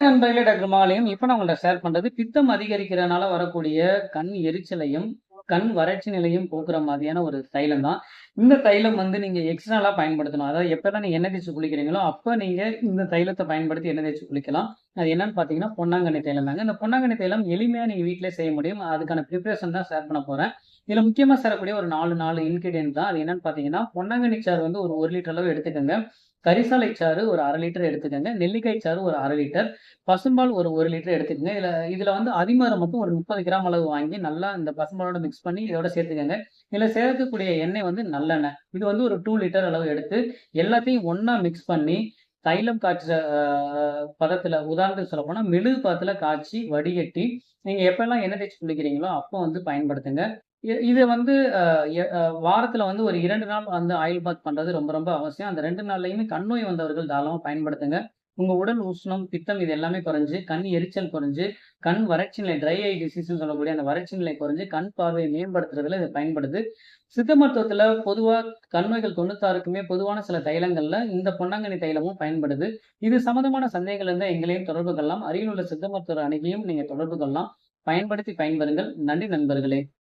நண்பர்களே டாக்டர் மாலையும். இப்போ நான் உங்கள்ட்ட ஷேர் பண்றது பித்தம் அதிகரிக்கிறதுனால வரக்கூடிய கண் எரிச்சலையும் கண் வறட்சி நிலையும் போக்குற மாதிரியான ஒரு தைலம் தான். இந்த தைலம் வந்து நீங்க எக்ஸ்ட்ரலாக பயன்படுத்தணும். அதாவது எப்பதான் நீங்க எண்ணெய் தேய்ச்சி குளிக்கிறீங்களோ அப்ப நீங்க இந்த தைலத்தை பயன்படுத்தி எண்ணெய் தேய்ச்சி குளிக்கலாம். அது என்னன்னு பார்த்தீங்கன்னா பொன்னாங்கண்ணி தைலம் தாங்க. இந்த பொன்னாங்கண்ணி தைலம் எளிமையாக நீங்கள் வீட்டிலே செய்ய முடியும். அதுக்கான ப்ரிப்பரேஷன் தான் ஷேர் பண்ண போகிறேன் இதில் முக்கியமாக சேரக்கூடிய ஒரு நாலு நாலு இன்கிரீடியன்ட் தான். அது என்னன்னு பார்த்தீங்கன்னா பொன்னாங்கண்ணி சாறு வந்து ஒரு ஒரு லிட்டர் அளவு எடுத்துக்கோங்க. கரிசாலை சாறு ஒரு அரை லிட்டர் எடுத்துக்கோங்க. நெல்லிக்காய் சாறு ஒரு அரை லிட்டர் பசும்பால் ஒரு ஒரு லிட்டர் எடுத்துக்கோங்க. இதில் இதில் வந்து அதிமரம் மட்டும் ஒரு முப்பது கிராம் அளவு வாங்கி நல்லா இந்த பசும்பாலோட மிக்ஸ் பண்ணி இதோட சேர்த்துக்கோங்க. இதில் சேர்க்கக்கூடிய எண்ணெய் வந்து நல்லெண்ணெய். இது வந்து ஒரு டூ லிட்டர் அளவு எடுத்து எல்லாத்தையும் ஒன்றா மிக்ஸ் பண்ணி தைலம் காய்ச்சுற பதத்தில் உதாரணத்துக்கு சொல்ல போனால் மெழுகு பதத்தில் காய்ச்சி வடிகட்டி நீங்கள் எப்பெல்லாம் எண்ணெய் தேய்ச்சி குளிக்கிறீங்களோ அப்போ வந்து பயன்படுத்துங்க. இது வந்து வாரத்தில் எ- வந்து ஒரு இரண்டு நாள் வந்து ஆயில் பாத் பண்ணுறது ரொம்ப ரொம்ப அவசியம். அந்த ரெண்டு நாள்லையுமே கண்ணோய் வந்தவர்கள் தாராளமாக பயன்படுத்துங்க. உங்க உடல் உஷ்ணம் பித்தம் இது எல்லாமே குறைஞ்சு கண் எரிச்சல் குறைஞ்சு கண் வறட்சி நிலை ட்ரை ஐ டிசீஸ் சொல்லக்கூடிய அந்த வறட்சி நிலை குறைஞ்சு கண் பார்வையை மேம்படுத்துறதுல இது பயன்படுது. சித்த மருத்துவத்துல பொதுவா கண்மைகள் நோய்கள் தொண்ணூத்தாறுக்குமே பொதுவான சில தைலங்கள்ல இந்த பொன்னாங்கண்ணி தைலமும் பயன்படுது. இது சம்பந்தமான சந்தேகங்கள் இருந்தால் எங்களையும் தொடர்பு கொள்ளலாம். அருகில் உள்ள சித்த மருத்துவர் அணுகியும் நீங்க தொடர்பு கொள்ளலாம். பயன்படுத்தி பயன்பெறுங்கள். நன்றி நண்பர்களே.